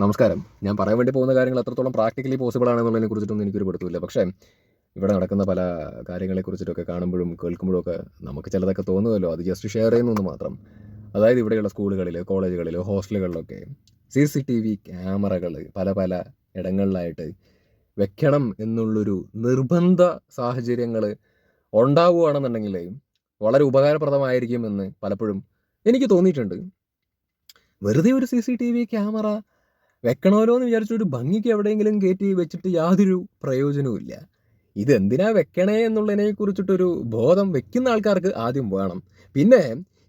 നമസ്കാരം. ഞാൻ പറയാൻ വേണ്ടി പോകുന്ന കാര്യങ്ങൾ എത്രത്തോളം പ്രാക്ടിക്കലി പോസിബിൾ ആണെന്നുള്ളതിനെ കുറിച്ചിട്ടൊന്നും എനിക്കൊരു പിടുത്തമില്ല പക്ഷേ ഇവിടെ നടക്കുന്ന പല കാര്യങ്ങളെ കുറിച്ചിട്ടൊക്കെ കാണുമ്പോഴും കേൾക്കുമ്പോഴും ഒക്കെ നമുക്ക് ചിലതൊക്കെ തോന്നുമല്ലോ. അത് ജസ്റ്റ് ഷെയർ ചെയ്യുന്നു മാത്രം. അതായത് ഇവിടെയുള്ള സ്കൂളുകളിൽ കോളേജുകളിൽ ഹോസ്റ്റലുകളിലൊക്കെ സി സി ടി വി ക്യാമറകൾ പല പല ഇടങ്ങളിലായിട്ട് വെക്കണം എന്നുള്ളൊരു നിർബന്ധ സാഹചര്യങ്ങൾ ഉണ്ടാവുകയാണെന്നുണ്ടെങ്കിൽ വളരെ ഉപകാരപ്രദമായിരിക്കുമെന്ന് പലപ്പോഴും എനിക്ക് തോന്നിയിട്ടുണ്ട്. വെറുതെ ഒരു C C T V camera വെക്കണമല്ലോ എന്ന് വിചാരിച്ച ഒരു ഭംഗിക്ക് എവിടെയെങ്കിലും കയറ്റി വെച്ചിട്ട് യാതൊരു പ്രയോജനവും ഇല്ല. ഇത് എന്തിനാ വെക്കണേ എന്നുള്ളതിനെ കുറിച്ചിട്ടൊരു ബോധം വെക്കുന്ന ആൾക്കാർക്ക് ആദ്യം വേണം. പിന്നെ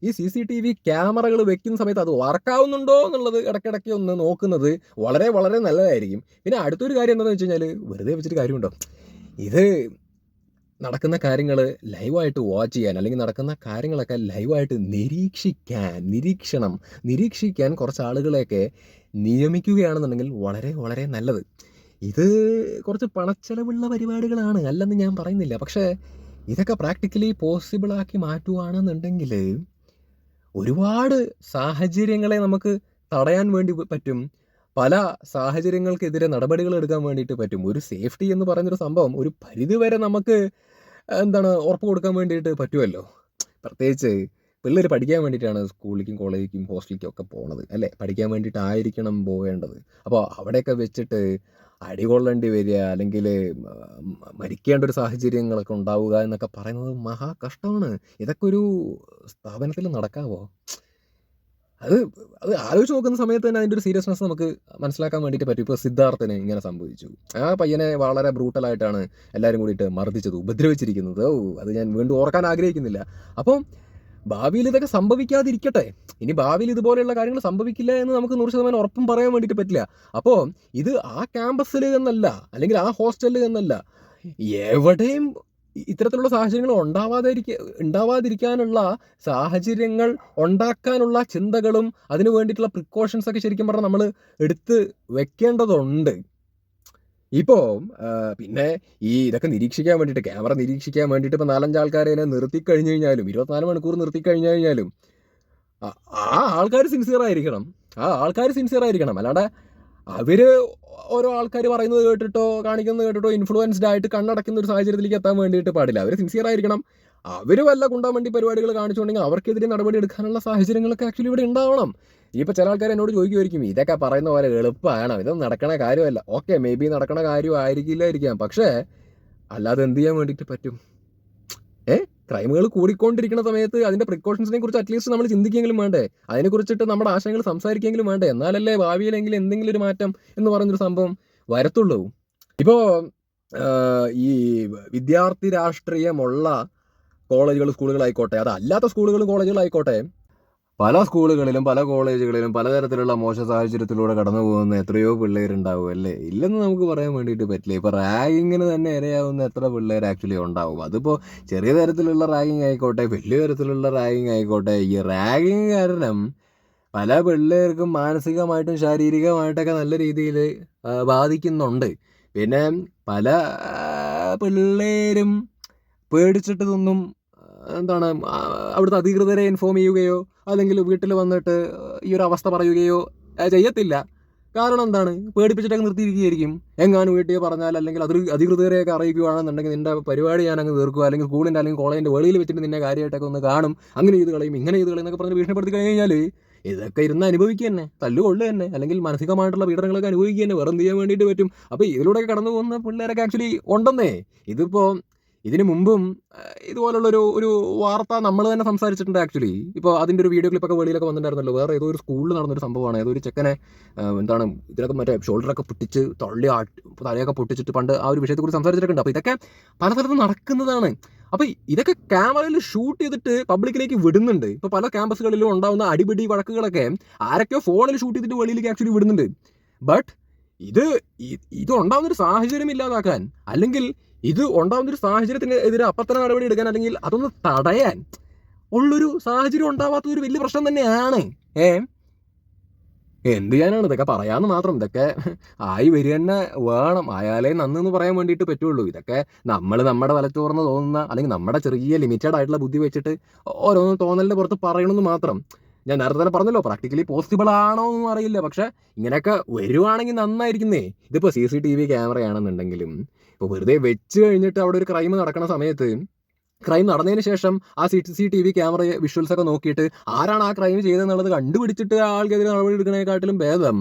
ഈ സി സി ടി വി ക്യാമറകൾ വെക്കുന്ന സമയത്ത് അത് വർക്കാവുന്നുണ്ടോ എന്നുള്ളത് ഇടയ്ക്കിടയ്ക്ക് ഒന്ന് നോക്കുന്നത് വളരെ വളരെ നല്ലതായിരിക്കും. പിന്നെ അടുത്തൊരു കാര്യം എന്താണെന്ന് വെച്ച് കഴിഞ്ഞാൽ വെറുതെ വെച്ചിട്ട് കാര്യമുണ്ടോ? ഇത് നടക്കുന്ന കാര്യങ്ങൾ ലൈവായിട്ട് വാച്ച് ചെയ്യാൻ അല്ലെങ്കിൽ നടക്കുന്ന കാര്യങ്ങളൊക്കെ ലൈവായിട്ട് നിരീക്ഷിക്കാൻ നിരീക്ഷണം നിരീക്ഷിക്കാൻ കുറച്ച് ആളുകളെയൊക്കെ നിയമിക്കുകയാണെന്നുണ്ടെങ്കിൽ വളരെ വളരെ നല്ലത്. ഇത് കുറച്ച് പണച്ചെലവുള്ള പരിപാടികളാണ് അല്ലെന്ന് ഞാൻ പറയുന്നില്ല. പക്ഷേ ഇതൊക്കെ പ്രാക്ടിക്കലി പോസിബിളാക്കി മാറ്റുകയാണെന്നുണ്ടെങ്കിൽ ഒരുപാട് സാഹചര്യങ്ങളെ നമുക്ക് തടയാൻ വേണ്ടി പറ്റും. പല സാഹചര്യങ്ങൾക്കെതിരെ നടപടികൾ എടുക്കാൻ വേണ്ടിയിട്ട് പറ്റും. ഒരു സേഫ്റ്റി എന്ന് പറയുന്നൊരു സംഭവം ഒരു പരിധിവരെ നമുക്ക് എന്താണ് ഉറപ്പ് കൊടുക്കാൻ വേണ്ടിയിട്ട് പറ്റുമല്ലോ പ്രത്യേകിച്ച് പിള്ളേർ പഠിക്കാൻ വേണ്ടിയിട്ടാണ് സ്കൂളിലേക്കും കോളേജിലേക്കും ഹോസ്റ്റലിലേക്കും ഒക്കെ പോണത് അല്ലേ? പഠിക്കാൻ വേണ്ടിയിട്ടായിരിക്കണം പോകേണ്ടത്. അപ്പോൾ അവിടെയൊക്കെ വെച്ചിട്ട് അടികൊള്ളേണ്ടി വരിക അല്ലെങ്കിൽ മരിക്കേണ്ട ഒരു സാഹചര്യങ്ങളൊക്കെ ഉണ്ടാവുക എന്നൊക്കെ പറയുന്നത് മഹാ കഷ്ടമാണ് ഇതൊക്കെ ഒരു സ്ഥാപനത്തിൽ നടക്കാവോ? അത് അത് ആലോചിച്ച് നോക്കുന്ന സമയത്ത് തന്നെ അതിന്റെ ഒരു സീരിയസ്നെസ് നമുക്ക് മനസ്സിലാക്കാൻ വേണ്ടിയിട്ട് പറ്റും. ഇപ്പോൾ സിദ്ധാർത്ഥന് ഇങ്ങനെ സംഭവിച്ചു. ആ പയ്യനെ വളരെ ബ്രൂട്ടലായിട്ടാണ് എല്ലാവരും കൂടിയിട്ട് മർദ്ദിച്ചത് ഉപദ്രവിച്ചിരിക്കുന്നത്. ഓ അത് ഞാൻ വീണ്ടും ഓർക്കാൻ ആഗ്രഹിക്കുന്നില്ല. അപ്പം ഭാവിയിൽ ഇതൊക്കെ സംഭവിക്കാതിരിക്കട്ടെ. ഇനി ഭാവിയിൽ ഇതുപോലെയുള്ള കാര്യങ്ങൾ സംഭവിക്കില്ല എന്ന് നമുക്ക് നൂറ് ശതമാനം ഉറപ്പും പറയാൻ വേണ്ടിയിട്ട് പറ്റില്ല. അപ്പോൾ ഇത് ആ ക്യാമ്പസിൽ എന്നല്ല അല്ലെങ്കിൽ ആ ഹോസ്റ്റലിൽ എന്നല്ല എവിടെയും ഇത്തരത്തിലുള്ള സാഹചര്യങ്ങൾ ഉണ്ടാവാതിരിക്ക ഉണ്ടാവാതിരിക്കാനുള്ള സാഹചര്യങ്ങൾ ഉണ്ടാക്കാനുള്ള ചിന്തകളും അതിനു വേണ്ടിയിട്ടുള്ള പ്രിക്കോഷൻസ് ഒക്കെ ശരിക്കും പറഞ്ഞാൽ നമ്മൾ എടുത്ത് വെക്കേണ്ടതുണ്ട്. ഇപ്പോൾ പിന്നെ ഈ ഇതൊക്കെ നിരീക്ഷിക്കാൻ വേണ്ടിയിട്ട് ക്യാമറ നിരീക്ഷിക്കാൻ വേണ്ടിയിട്ട് ഇപ്പോൾ നാലഞ്ച് ആൾക്കാരെ നിർത്തി കഴിഞ്ഞു കഴിഞ്ഞാലും ഇരുപത്തിനാല് മണിക്കൂർ നിർത്തി കഴിഞ്ഞു കഴിഞ്ഞാലും ആ ആൾക്കാർ സിൻസിയർ ആയിരിക്കണം. ആ ആൾക്കാർ സിൻസിയർ ആയിരിക്കണം. അല്ലാണ്ട് അവർ ഓരോ ആൾക്കാർ പറയുന്നത് കേട്ടിട്ടോ കാണിക്കുന്നത് കേട്ടിട്ടോ ഇൻഫ്ലുവൻസ്ഡ് ആയിട്ട് കണ്ണടക്കുന്ന ഒരു സാഹചര്യത്തിലേക്ക് എത്താൻ വേണ്ടിയിട്ട് പാടില്ല. അവർ സിൻസിയർ ആയിരിക്കണം. അവർ വല്ല കുണ്ടാമണ്ടി പരിപാടികൾ കാണിച്ചുകൊണ്ടെങ്കിൽ അവർക്കെതിരെ നടപടി എടുക്കാനുള്ള സാഹചര്യങ്ങളൊക്കെ ആക്ച്വലി ഇവിടെ ഉണ്ടാവണം. ഇപ്പോൾ ചില ആൾക്കാർ എന്നോട് ചോദിക്കുമായിരിക്കും ഇതൊക്കെ പറയുന്ന പോലെ എളുപ്പമാണ് ഇതൊന്നും നടക്കണ കാര്യമല്ല. ഓക്കെ മേ ബി നടക്കണ കാര്യമായിരിക്കില്ലായിരിക്കാം. പക്ഷേ അല്ലാതെ എന്ത് ചെയ്യാൻ വേണ്ടിയിട്ട് പറ്റും? ഏ? ക്രൈമുകൾ കൂടിക്കൊണ്ടിരിക്കുന്ന സമയത്ത് അതിന്റെ പ്രിക്കോഷൻസിനെ കുറിച്ച് അറ്റ്ലീസ്റ്റ് നമ്മൾ ചിന്തിക്കെങ്കിലും വേണ്ടേ? അതിനെക്കുറിച്ചിട്ട് നമ്മുടെ ആശയങ്ങൾ സംസാരിക്കെങ്കിലും വേണ്ടേ? എന്നാലല്ലേ ഭാവിയിലെങ്കിലും എന്തെങ്കിലും ഒരു മാറ്റം എന്ന് പറഞ്ഞൊരു സംഭവം വരത്തുള്ളൂ. ഇപ്പോ ഈ വിദ്യാർത്ഥി രാഷ്ട്രീയമുള്ള കോളേജുകൾ സ്കൂളുകളായിക്കോട്ടെ അതല്ലാത്ത സ്കൂളുകളും കോളേജുകളായിക്കോട്ടെ പല സ്കൂളുകളിലും പല കോളേജുകളിലും പലതരത്തിലുള്ള മോശ സാഹചര്യത്തിലൂടെ കടന്നു പോകുന്ന എത്രയോ പിള്ളേരുണ്ടാവും അല്ലേ? ഇല്ലെന്ന് നമുക്ക് പറയാൻ വേണ്ടിയിട്ട് പറ്റില്ല. ഇപ്പോൾ റാഗിങ്ങിന് തന്നെ ഇരയാവുന്ന എത്ര പിള്ളേർ ആക്ച്വലി ഉണ്ടാവും. അതിപ്പോൾ ചെറിയ തരത്തിലുള്ള റാഗിങ് ആയിക്കോട്ടെ വലിയ തരത്തിലുള്ള റാഗിങ് ആയിക്കോട്ടെ ഈ റാഗിങ് കാരണം പല പിള്ളേർക്കും മാനസികമായിട്ടും ശാരീരികമായിട്ടൊക്കെ നല്ല രീതിയിൽ ബാധിക്കുന്നുണ്ട്. പിന്നെ പല പിള്ളേരും പേടിച്ചിട്ടതൊന്നും എന്താണ് അവിടുത്തെ അധികൃതരെ ഇൻഫോം ചെയ്യുകയോ അല്ലെങ്കിൽ വീട്ടിൽ വന്നിട്ട് ഈ ഒരു അവസ്ഥ പറയുകയോ ചെയ്യത്തില്ല. കാരണം എന്താണ്? പേടിപ്പിച്ചിട്ടൊക്കെ നിർത്തിയിരിക്കുകയായിരിക്കും. എങ്ങാനും വീട്ടിൽ പറഞ്ഞാൽ അല്ലെങ്കിൽ അത് അധികൃതരെയൊക്കെ അറിയിക്കുകയാണെന്നുണ്ടെങ്കിൽ നിന്റെ പരിപാടി ഞാൻ അങ്ങ് തീർക്കുക അല്ലെങ്കിൽ സ്കൂളിന്റെ അല്ലെങ്കിൽ കോളേജിന്റെ വെളിയിൽ വെച്ചിട്ട് നിന്നെ കാര്യമായിട്ടൊക്കെ ഒന്ന് കാണും. അങ്ങനെ ചെയ്ത് കളയും ഇങ്ങനെ ചെയ്ത് കളയും എന്നൊക്കെ പറഞ്ഞ് ഭീഷണിപ്പെടുത്തി കഴിഞ്ഞ് കഴിഞ്ഞാൽ ഇതൊക്കെ ഇരുന്ന് അനുഭവിക്കുക തന്നെ തല്ലുകൊള്ളുക തന്നെ അല്ലെങ്കിൽ മാനസികമായിട്ടുള്ള പീഡനങ്ങളൊക്കെ അനുഭവിക്കുക തന്നെ വെറും ചെയ്യാൻ വേണ്ടിയിട്ട് പറ്റും? അപ്പോൾ ഇതിലൂടെയൊക്കെ കടന്നു പോകുന്ന പിള്ളേരൊക്കെ ആക്ച്വലി ഉണ്ടെന്നേ. ഇതിപ്പോൾ ഇതിനു മുമ്പും ഇതുപോലുള്ളൊരു ഒരു വാർത്ത നമ്മൾ തന്നെ സംസാരിച്ചിട്ടുണ്ട് ആക്ച്വലി ഇപ്പോൾ അതിന്റെ ഒരു വീഡിയോ ക്ലിപ്പൊക്കെ വെളിയിലൊക്കെ വന്നിട്ടുണ്ടായിരുന്നല്ലോ. വേറെ ഏതോ ഒരു സ്കൂളിൽ നടന്നൊരു സംഭവമാണ്. ഏതോ ഒരു ചെക്കനെ എന്താണ് ഇതിലൊക്കെ മറ്റേ ഷോൾഡറൊക്കെ പൊട്ടിച്ച് തള്ളി തലയൊക്കെ പൊട്ടിച്ചിട്ട് പണ്ട് ആ ഒരു വിഷയത്തെക്കുറിച്ച് സംസാരിച്ചിട്ടുണ്ട് അപ്പോൾ ഇതൊക്കെ പല സ്ഥലത്തും നടക്കുന്നതാണ്. അപ്പോൾ ഇതൊക്കെ ക്യാമറയിൽ ഷൂട്ട് ചെയ്തിട്ട് പബ്ലിക്കിലേക്ക് വിടുന്നുണ്ട്. ഇപ്പോൾ പല ക്യാമ്പസുകളിലും ഉണ്ടാകുന്ന അടിപിടി വഴക്കുകളൊക്കെ ആരൊക്കെയോ ഫോണിൽ ഷൂട്ട് ചെയ്തിട്ട് വെളിയിലേക്ക് ആക്ച്വലി വിടുന്നുണ്ട്. ബട്ട് ഇത് ഇത് ഉണ്ടാവുന്നൊരു സാഹചര്യം ഇല്ലാതാക്കാൻ അല്ലെങ്കിൽ ഇത് ഉണ്ടാകുന്നൊരു സാഹചര്യത്തിന് എതിരെ അപ്പത്തന നടപടി എടുക്കാൻ അല്ലെങ്കിൽ അതൊന്ന് തടയാൻ ഉള്ളൊരു സാഹചര്യം ഉണ്ടാവാത്ത ഒരു വലിയ പ്രശ്നം തന്നെയാണ്. ഏ? എന്ത് ചെയ്യാനാണ്? ഇതൊക്കെ പറയാന്ന് മാത്രം. ഇതൊക്കെ ആയി വരിക തന്നെ വേണം. ആയാലേ നന്നെന്ന് പറയാൻ വേണ്ടിയിട്ട് പറ്റുള്ളൂ. ഇതൊക്കെ നമ്മൾ നമ്മുടെ വലത്തോർന്ന് തോന്നുന്ന അല്ലെങ്കിൽ നമ്മുടെ ചെറിയ ലിമിറ്റഡ് ആയിട്ടുള്ള ബുദ്ധി വെച്ചിട്ട് ഓരോന്ന് തോന്നലിന്റെ പുറത്ത് പറയണമെന്ന് മാത്രം. ഞാൻ നേരത്തെ തന്നെ പറഞ്ഞല്ലോ പ്രാക്ടിക്കലി പോസിബിൾ ആണോ എന്നും അറിയില്ല. പക്ഷെ ഇങ്ങനെയൊക്കെ വരുവാണെങ്കിൽ നന്നായിരിക്കുന്നേ. ഇതിപ്പോൾ സി സി ടി വി ക്യാമറയാണെന്നുണ്ടെങ്കിലും ഇപ്പോൾ വെറുതെ വെച്ച് കഴിഞ്ഞിട്ട് അവിടെ ഒരു ക്രൈം നടക്കുന്ന സമയത്ത് ക്രൈം നടന്നതിന് ശേഷം ആ C C T V camera visuals ഒക്കെ നോക്കിയിട്ട് ആരാണ് ആ ക്രൈം ചെയ്തതെന്നുള്ളത് കണ്ടുപിടിച്ചിട്ട് ആൾക്കെതിരെ നടപടി എടുക്കുന്നതിനെക്കാട്ടിലും ഭേദം.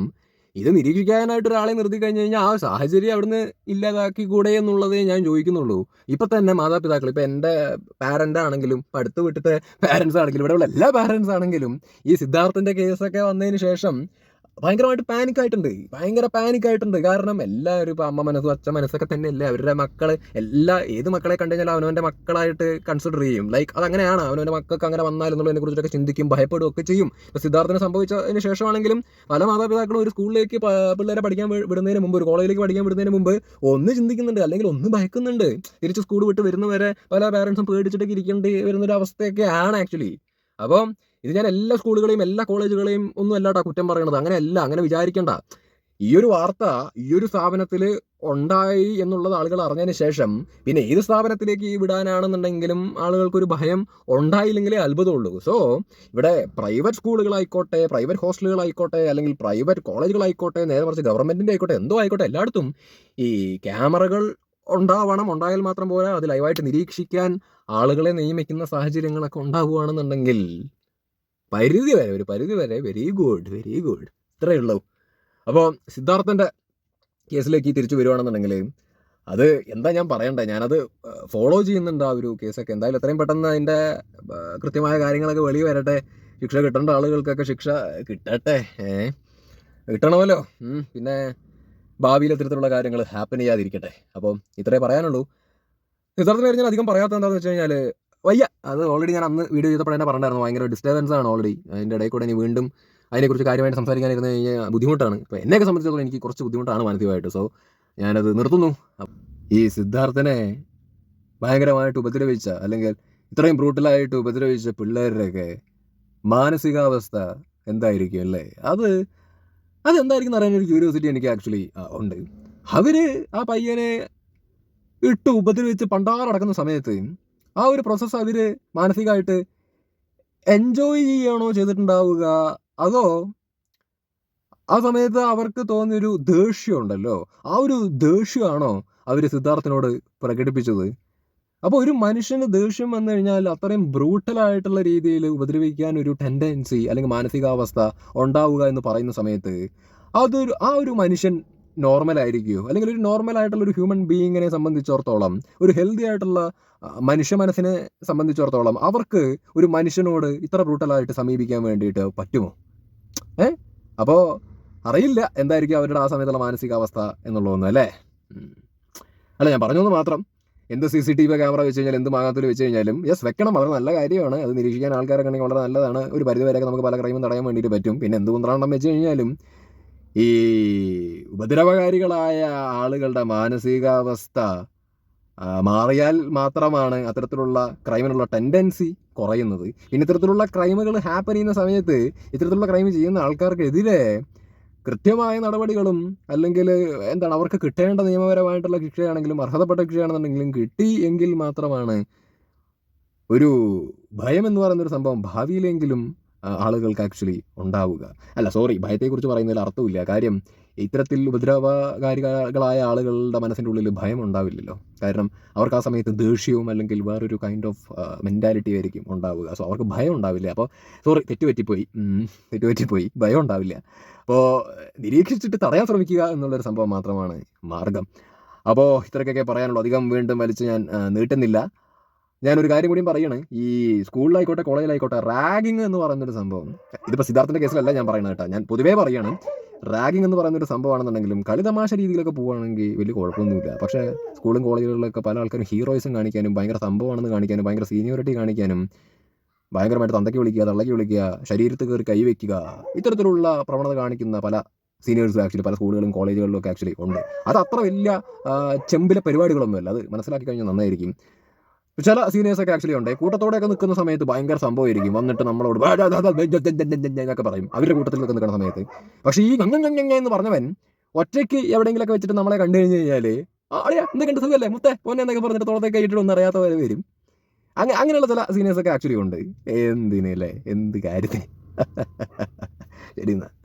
ഇത് നിരീക്ഷിക്കാനായിട്ട് ഒരാളെ നിർത്തി കഴിഞ്ഞ് കഴിഞ്ഞാൽ ആ സാഹചര്യം അവിടുന്ന് ഇല്ലാതാക്കി കൂടെ എന്നുള്ളതേ ഞാൻ ചോദിക്കുന്നുള്ളൂ. ഇപ്പം തന്നെ മാതാപിതാക്കൾ ഇപ്പം എന്റെ പാരന്റ് ആണെങ്കിലും ഇപ്പം അടുത്ത് വിട്ടിട്ട് പാരൻസ് ആണെങ്കിലും ഇവിടെയുള്ള എല്ലാ പാരൻസ് ആണെങ്കിലും ഈ സിദ്ധാർത്ഥന്റെ കേസൊക്കെ വന്നതിന് ശേഷം ഭയങ്കരമായിട്ട് പാനിക്കായിട്ടുണ്ട് ഭയങ്കര പാനിക്കായിട്ടുണ്ട് കാരണം എല്ലാവരും ഇപ്പോൾ അമ്മ മനസ്സും അച്ഛൻ മനസ്സൊക്കെ തന്നെയല്ലേ? അവരുടെ മക്കൾ എല്ലാ ഏത് മക്കളെ കണ്ടു കഴിഞ്ഞാൽ അവനവന്റെ മക്കളായിട്ട് കൺസിഡർ ചെയ്യും. ലൈക്ക് അതങ്ങനെയാണ്. അവനവന്റെ മക്കൾക്ക് അങ്ങനെ വന്നാലെന്നുള്ളതിനെ കുറിച്ചൊക്കെ ചിന്തിക്കും ഭയപ്പെടുകയും ഒക്കെ ചെയ്യും. ഇപ്പോൾ സിദ്ധാർത്ഥന് സംഭവിച്ചതിന് ശേഷമാണെങ്കിലും പല മാതാപിതാക്കളും ഒരു സ്കൂളിലേക്ക് പിള്ളേരെ പഠിക്കാൻ വിടുന്നതിന് മുമ്പ് ഒരു കോളേജിലേക്ക് പഠിക്കാൻ വിടുന്നതിന് മുമ്പ് ഒന്ന് ചിന്തിക്കുന്നുണ്ട്. അല്ലെങ്കിൽ ഒന്ന് ഭയക്കുന്നുണ്ട്. തിരിച്ച് സ്കൂൾ വിട്ട് വരുന്നവരെ പല പാരൻസും പേടിച്ചിട്ടൊക്കെ ഇരിക്കേണ്ടി വരുന്നൊരു അവസ്ഥയൊക്കെ ആണ് ആക്ച്വലി അപ്പം ഇത് ഞാൻ എല്ലാ സ്കൂളുകളെയും എല്ലാ കോളേജുകളെയും ഒന്നും അല്ലാട്ടാ കുറ്റം പറയണത്. അങ്ങനെയല്ല അങ്ങനെ വിചാരിക്കണ്ട. ഈ ഒരു വാർത്ത ഈ ഒരു സ്ഥാപനത്തിൽ ഉണ്ടായി എന്നുള്ളത് ആളുകൾ അറിഞ്ഞതിന് ശേഷം പിന്നെ ഏത് സ്ഥാപനത്തിലേക്ക് വിടാനാണെന്നുണ്ടെങ്കിലും ആളുകൾക്കൊരു ഭയം ഉണ്ടായില്ലെങ്കിലേ അത്ഭുതമുള്ളൂ. സോ ഇവിടെ പ്രൈവറ്റ് സ്കൂളുകളായിക്കോട്ടെ പ്രൈവറ്റ് ഹോസ്റ്റലുകളായിക്കോട്ടെ അല്ലെങ്കിൽ പ്രൈവറ്റ് കോളേജുകളായിക്കോട്ടെ നേരെ മറിച്ച് ഗവൺമെന്റിന്റെ ആയിക്കോട്ടെ എന്തോ ആയിക്കോട്ടെ എല്ലായിടത്തും ഈ ക്യാമറകൾ ഉണ്ടാവണം. ഉണ്ടായാൽ മാത്രം പോരാ. അത് ലൈവായിട്ട് നിരീക്ഷിക്കാൻ ആളുകളെ നിയമിക്കുന്ന സാഹചര്യങ്ങളൊക്കെ ഉണ്ടാവുകയാണെന്നുണ്ടെങ്കിൽ പരിധി വരെ ഒരു പരിധി വരെ വെരി ഗുഡ് വെരി ഗുഡ് ഇത്രയേ ഉള്ളൂ. അപ്പോൾ സിദ്ധാർത്ഥന്റെ കേസിലേക്ക് തിരിച്ചു വരുവാണെന്നുണ്ടെങ്കിൽ അത് എന്താ ഞാൻ പറയണ്ടേ? ഞാനത് ഫോളോ ചെയ്യുന്നുണ്ട് ആ ഒരു കേസൊക്കെ. എന്തായാലും എത്രയും പെട്ടെന്ന് അതിന്റെ കൃത്യമായ കാര്യങ്ങളൊക്കെ വെളി വരട്ടെ. ശിക്ഷ കിട്ടേണ്ട ആളുകൾക്കൊക്കെ ശിക്ഷ കിട്ടട്ടെ ഏ? കിട്ടണമല്ലോ. പിന്നെ ഭാവിയിൽ ഇത്തരത്തിലുള്ള കാര്യങ്ങൾ ഹാപ്പൻ ചെയ്യാതിരിക്കട്ടെ. അപ്പം ഇത്രേ പറയാനുള്ളൂ. സിദ്ധാർത്ഥം കഴിഞ്ഞാൽ അധികം പറയാത്ത എന്താണെന്ന് വെച്ച് കഴിഞ്ഞാൽ വയ്യ. അത് ഓൾറെഡി ഞാൻ അന്ന് വീഡിയോ ചെയ്തപ്പോൾ തന്നെ പറഞ്ഞിട്ടുണ്ടായിരുന്നു. ഭയങ്കര ഡിസ്റ്റർബൻസ് ആണ് ഓൾറെഡി അതിന്റെ ഇടയിൽ കൂടെ ഇനി വീണ്ടും അതിനെക്കുറിച്ച് കാര്യമായിട്ട് സംസാരിക്കാനിരുന്ന് കഴിഞ്ഞാൽ ബുദ്ധിമുട്ടാണ്. ഇപ്പോൾ എന്നെയൊക്കെ സംബന്ധിച്ചിടത്തോളം എനിക്ക് കുറച്ച് ബുദ്ധിമുട്ടാണ് മാനസികമായിട്ട്. സോ ഞാനത് നിർത്തുന്നു. ഈ സിദ്ധാർത്ഥനെ ഭയങ്കരമായിട്ട് ഉപദ്രവിച്ച അല്ലെങ്കിൽ ഇത്രയും ബ്രൂട്ടലായിട്ട് ഉപദ്രവിച്ച പിള്ളേരുടെയൊക്കെ മാനസികാവസ്ഥ എന്തായിരിക്കും അല്ലേ? അത് അതെന്തായിരിക്കും എന്ന് ഒരു ക്യൂരിയോസിറ്റി എനിക്ക് ആക്ച്വലി ഉണ്ട്. അവർ ആ പയ്യനെ ഇട്ട് ഉപദ്രവിച്ച് പണ്ടാറടക്കുന്ന സമയത്ത് ആ ഒരു പ്രോസസ്സ് അവർ മാനസികമായിട്ട് എൻജോയ് ചെയ്യണോ ചെയ്തിട്ടുണ്ടാവുക? അതോ ആ സമയത്ത് അവർക്ക് തോന്നിയൊരു ദേഷ്യം ഉണ്ടല്ലോ ആ ഒരു ദേഷ്യമാണോ അവർ സിദ്ധാർത്ഥനോട് പ്രകടിപ്പിച്ചത്? അപ്പോൾ ഒരു മനുഷ്യന് ദേഷ്യം വന്നു കഴിഞ്ഞാൽ അത്രയും ബ്രൂട്ടലായിട്ടുള്ള രീതിയിൽ ഉപദ്രവിക്കാൻ ഒരു ടെൻഡൻസി അല്ലെങ്കിൽ മാനസികാവസ്ഥ ഉണ്ടാവുക എന്ന് പറയുന്ന സമയത്ത് അതൊരു ആ ഒരു മനുഷ്യൻ നോർമൽ ആയിരിക്കുകയോ? അല്ലെങ്കിൽ ഒരു നോർമൽ ആയിട്ടുള്ള ഒരു ഹ്യൂമൻ ബീയിങ്ങിനെ സംബന്ധിച്ചിടത്തോളം ഒരു ഹെൽത്തി ആയിട്ടുള്ള മനുഷ്യ മനസ്സിനെ സംബന്ധിച്ചിടത്തോളം അവർക്ക് ഒരു മനുഷ്യനോട് ഇത്ര ബ്രൂട്ടലായിട്ട് സമീപിക്കാൻ വേണ്ടിയിട്ട് പറ്റുമോ? ഏ? അപ്പോൾ അറിയില്ല എന്തായിരിക്കും അവരുടെ ആ സമയത്തുള്ള മാനസികാവസ്ഥ എന്നുള്ളതൊന്നും അല്ലേ? അല്ല ഞാൻ പറഞ്ഞൊന്ന് മാത്രം. എന്ത് C C T V camera വെച്ച് കഴിഞ്ഞാൽ എന്ത് മാങ്ങാത്തിൽ വെച്ച് കഴിഞ്ഞാലും യെസ് വെക്കണം. വളരെ നല്ല കാര്യമാണ്. അത് നിരീക്ഷിക്കാൻ ആൾക്കാരൊക്കെ ഉണ്ടെങ്കിൽ വളരെ നല്ലതാണ്. ഒരു പരിധി വരെയൊക്കെ നമുക്ക് പല ക്രൈമും തടയാൻ വേണ്ടിയിട്ട് പറ്റും. പിന്നെ എന്ത് കുന്ത്രാണ്ടം വെച്ച് കഴിഞ്ഞാലും ഈ ഉപദ്രവകാരികളായ ആളുകളുടെ മാനസികാവസ്ഥ മാറിയാൽ മാത്രമാണ് അത്തരത്തിലുള്ള ക്രൈമിനുള്ള ടെൻഡൻസി കുറയുന്നത്. പിന്നെ ഇത്തരത്തിലുള്ള ക്രൈമുകൾ ഹാപ്പൻ ചെയ്യുന്ന സമയത്ത് ഇത്തരത്തിലുള്ള ക്രൈം ചെയ്യുന്ന ആൾക്കാർക്കെതിരെ കൃത്യമായ നടപടികളും അല്ലെങ്കിൽ എന്താണ് അവർക്ക് കിട്ടേണ്ട നിയമപരമായിട്ടുള്ള ശിക്ഷയാണെങ്കിലും അർഹതപ്പെട്ട ശിക്ഷയാണെന്നുണ്ടെങ്കിലും കിട്ടി എങ്കിൽ മാത്രമാണ് ഒരു ഭയം എന്ന് പറയുന്നൊരു സംഭവം ഭാവിയിലെങ്കിലും ആളുകൾക്ക് ആക്ച്വലി ഉണ്ടാവുക. അല്ല സോറി ഭയത്തെക്കുറിച്ച് പറയുന്നതിൽ അർത്ഥമില്ല. കാര്യം ഇത്തരത്തിൽ ഉപദ്രവകാരികളായ ആളുകളുടെ മനസ്സിന്റെ ഉള്ളിൽ ഭയം ഉണ്ടാവില്ലല്ലോ. കാരണം അവർക്ക് ആ സമയത്ത് ദേഷ്യവും അല്ലെങ്കിൽ വേറൊരു കൈൻഡ് ഓഫ് മെന്റാലിറ്റി ആയിരിക്കും ഉണ്ടാവുക. സോ അവർക്ക് ഭയം ഉണ്ടാവില്ല. അപ്പോൾ സോറി തെറ്റുപറ്റിപ്പോയി. തെറ്റുപറ്റിപ്പോയി. ഭയം ഉണ്ടാവില്ല. അപ്പോൾ നിരീക്ഷിച്ചിട്ട് തടയാൻ ശ്രമിക്കുക എന്നുള്ളൊരു സംഭവം മാത്രമാണ് മാർഗം. അപ്പോൾ ഇത്രയൊക്കെ പറയാനുള്ളൂ. അധികം വീണ്ടും വലിച്ച് ഞാൻ നീട്ടുന്നില്ല. ഞാനൊരു കാര്യം കൂടിയും പറയണേ. ഈ സ്കൂളിലായിക്കോട്ടെ കോളേജിലായിക്കോട്ടെ റാഗിങ് എന്ന് പറയുന്നൊരു സംഭവം. ഇതിപ്പോൾ സിദ്ധാർത്ഥിന്റെ കേസിലല്ല ഞാൻ പറയുന്നത് കേട്ടോ. ഞാൻ പൊതുവേ പറയാണ് റാഗിങ് എന്ന് പറയുന്നൊരു സംഭവമാണെന്നുണ്ടെങ്കിലും കളിതമാശ രീതിയിലൊക്കെ പോവുകയാണെങ്കിൽ വലിയ കുഴപ്പമൊന്നുമില്ല. പക്ഷേ സ്കൂളും കോളേജുകളിലൊക്കെ പല ആൾക്കാരും ഹീറോയിസം കാണിക്കാനും ഭയങ്കര സംഭവമാണെന്ന് കാണിക്കാനും ഭയങ്കര സീനിയോറിറ്റി കാണിക്കാനും ഭയങ്കരമായിട്ട് തന്തയ്ക്ക് വിളിക്കുക തള്ളയ്ക്ക് വിളിക്കുക ശരീരത്ത് കയറി കൈവയ്ക്കുക ഇത്തരത്തിലുള്ള പ്രവണത കാണിക്കുന്ന പല സീനിയേഴ്സും ആക്ച്വലി പല സ്കൂളുകളും കോളേജുകളിലും ഒക്കെ ആക്ച്വലി ഉണ്ട്. അത് അത്ര വലിയ ചെമ്പിലെ പരിപാടികളൊന്നുമല്ല. അത് മനസ്സിലാക്കി കഴിഞ്ഞാൽ നന്നായിരിക്കും. ചില സീനിയേഴ്സ് ഒക്കെ ആക്ച്വലി ഉണ്ട്. കൂട്ടത്തോടെ ഒക്കെ നിൽക്കുന്ന സമയത്ത് ഭയങ്കര സംഭവമായിരിക്കും. വന്നിട്ട് നമ്മളോട് എന്നൊക്കെ പറയും. അവരുടെ കൂട്ടത്തിൽ നിൽക്കുന്ന സമയത്ത്. പക്ഷേ ഈ ഗംഗ എന്ന് പറഞ്ഞവൻ ഒറ്റയ്ക്ക് എവിടെയെങ്കിലൊക്കെ വെച്ചിട്ട് നമ്മളെ കണ്ടു കഴിഞ്ഞ് കഴിഞ്ഞാൽ ആളിയാ എന്തൊക്കെ സുഖമല്ലേ മുത്തേ പൊന്നെ എന്നൊക്കെ പറഞ്ഞിട്ട് തോളത്തേക്ക് ആയിട്ട് ഒന്നും അറിയാത്ത വരും. അങ്ങനെ അങ്ങനെയുള്ള ചില സീനിയേഴ്സ് ഒക്കെ ആക്ച്വലി ഉണ്ട്. എന്തിനല്ലേ? എന്ത് കാര്യത്തിന്? ശരി എന്നാ.